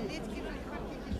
А,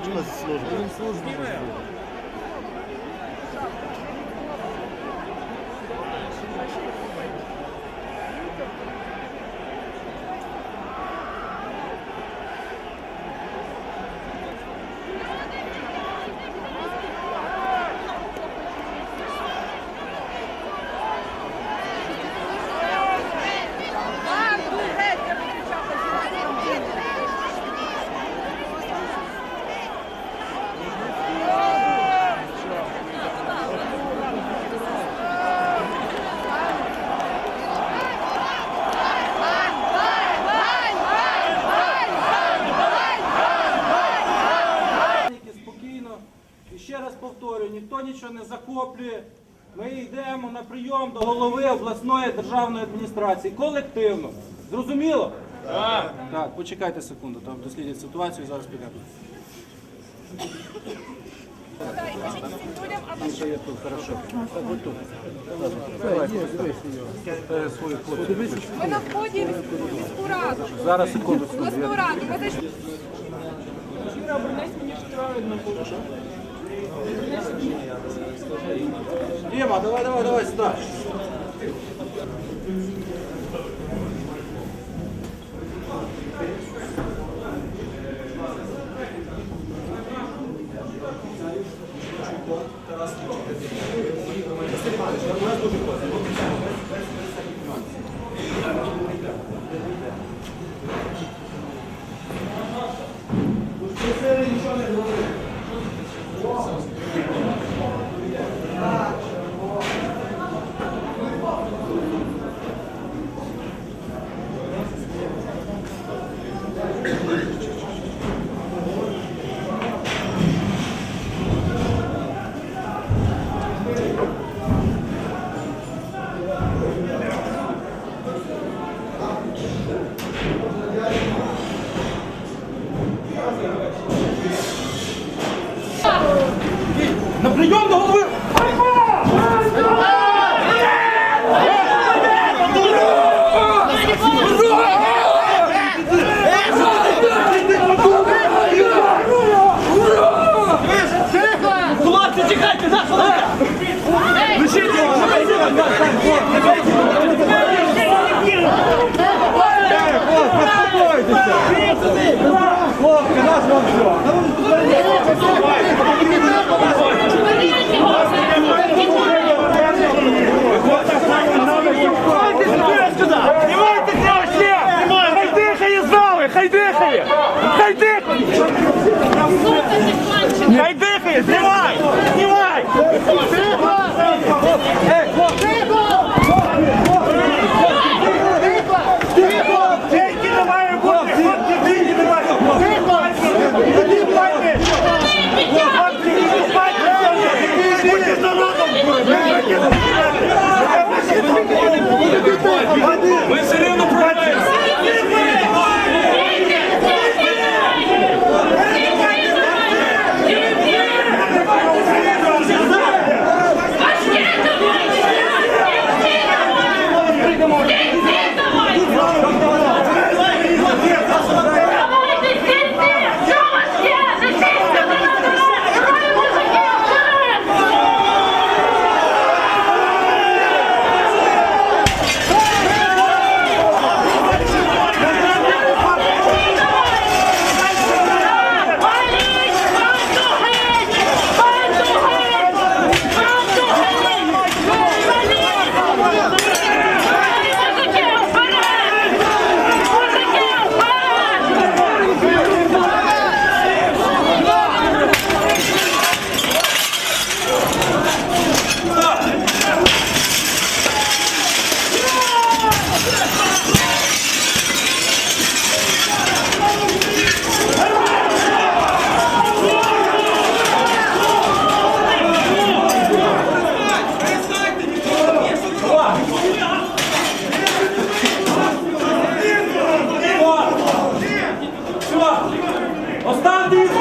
todos, mas isso ніхто нічого не захоплює. Ми йдемо на прийом до голови обласної державної адміністрації колективно. Зрозуміло? Так. Так, почекайте секунду, там дослідять ситуацію, зараз підемо. Ми на вході в міську раду. Зараз секунду. Обласну раду. Подожди. Дима, давай, давай, давай, сюда. Тарас, Василий Иванович, у нас тоже классно. Знімай!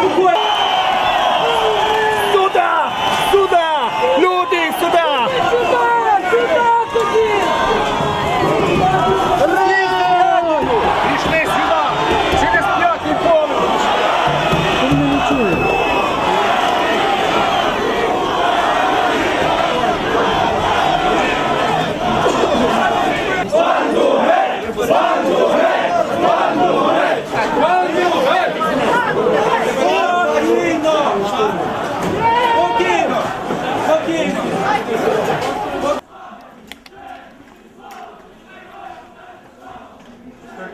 Uruguay.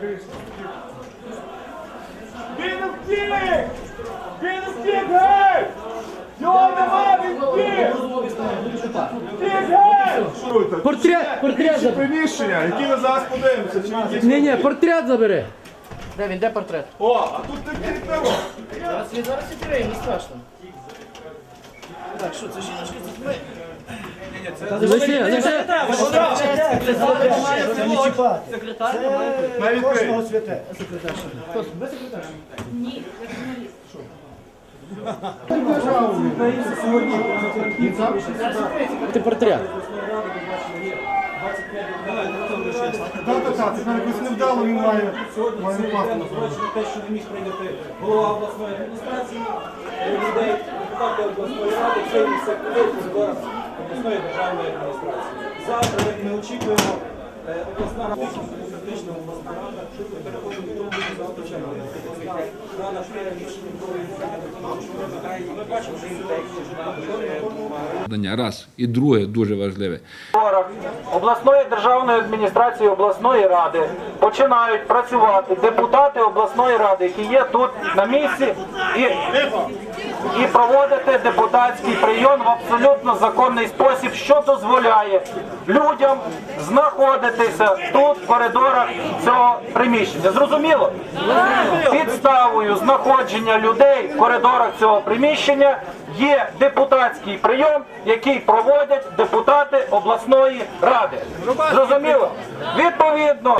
Він втік! Він втік, гей! Його нема, він втік! Втік, гей! Портрет, портрет забери. Приміщення, які ми зараз подивимося, чи він є. Ні, ні, портрет забери. Де він, де портрет? О, а тут таке пиво. Зараз він зараз відкриє, не страшно. Так, що, це жіночка з дітьми? Лише, лише. Ми відкриємо. Ти портрет. Так, так, це якось невдало він має. Сьогодні Має це те, що не міг прийняти голова обласної адміністрації, е, людей, депутати обласної ради, все і все в коридорах обласної державної адміністрації. Завтра, як ми очікуємо, е, обласна рада, демократична обласна рада, ми переходимо до того, що завтра чергу. Обласна рада прийняє рішення про. Ми бачимо, що це раз і друге дуже важливе. обласної державної адміністрації обласної ради починають працювати депутати обласної ради, які є тут на місці, і, і проводити депутатський прийом в абсолютно законний спосіб, що дозволяє людям знаходитися тут в коридорах цього приміщення. Зрозуміло? Підставою знаходження людей в коридорах цього приміщення є депутатський прийом, який проводять депутати обласної ради. Зрозуміло? Відповідно.